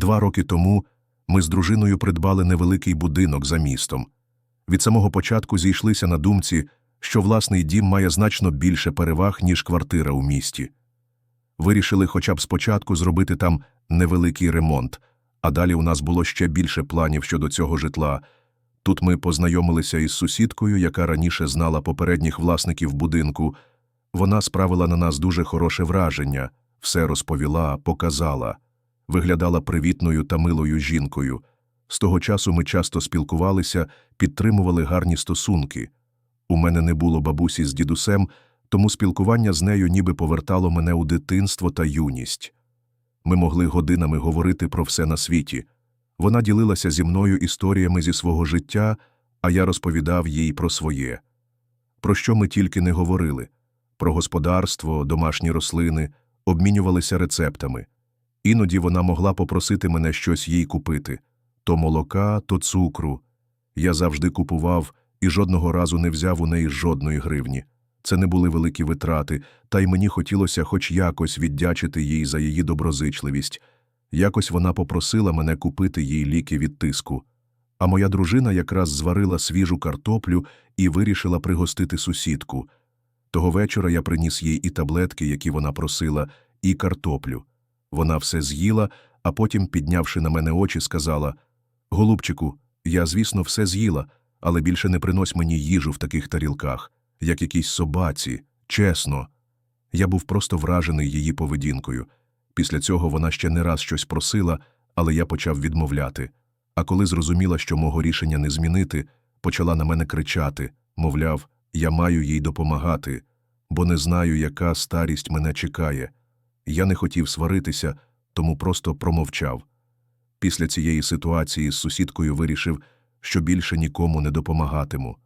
Два роки тому ми з дружиною придбали невеликий будинок за містом. Від самого початку зійшлися на думці, що власний дім має значно більше переваг, ніж квартира у місті. Вирішили хоча б спочатку зробити там невеликий ремонт, а далі у нас було ще більше планів щодо цього житла. Тут ми познайомилися із сусідкою, яка раніше знала попередніх власників будинку. Вона справила на нас дуже хороше враження, все розповіла, показала, виглядала привітною та милою жінкою. З того часу ми часто спілкувалися, підтримували гарні стосунки. У мене не було бабусі з дідусем, тому спілкування з нею ніби повертало мене у дитинство та юність. Ми могли годинами говорити про все на світі. Вона ділилася зі мною історіями зі свого життя, а я розповідав їй про своє. Про що ми тільки не говорили про господарство, домашні рослини, обмінювалися рецептами. Іноді вона могла попросити мене щось їй купити то молока, то цукру. Я завжди купував і жодного разу не взяв у неї жодної гривні. Це не були великі витрати, та й мені хотілося хоч якось віддячити їй за її доброзичливість. Якось вона попросила мене купити їй ліки від тиску. А моя дружина якраз зварила свіжу картоплю і вирішила пригостити сусідку. Того вечора я приніс їй і таблетки, які вона просила, і картоплю. Вона все з'їла, а потім, піднявши на мене очі, сказала Голубчику, я, звісно, все з'їла, але більше не принось мені їжу в таких тарілках, як якійсь собаці, чесно. Я був просто вражений її поведінкою. Після цього вона ще не раз щось просила, але я почав відмовляти. А коли зрозуміла, що мого рішення не змінити, почала на мене кричати, мовляв, я маю їй допомагати, бо не знаю, яка старість мене чекає. Я не хотів сваритися, тому просто промовчав. Після цієї ситуації з сусідкою вирішив, що більше нікому не допомагатиму.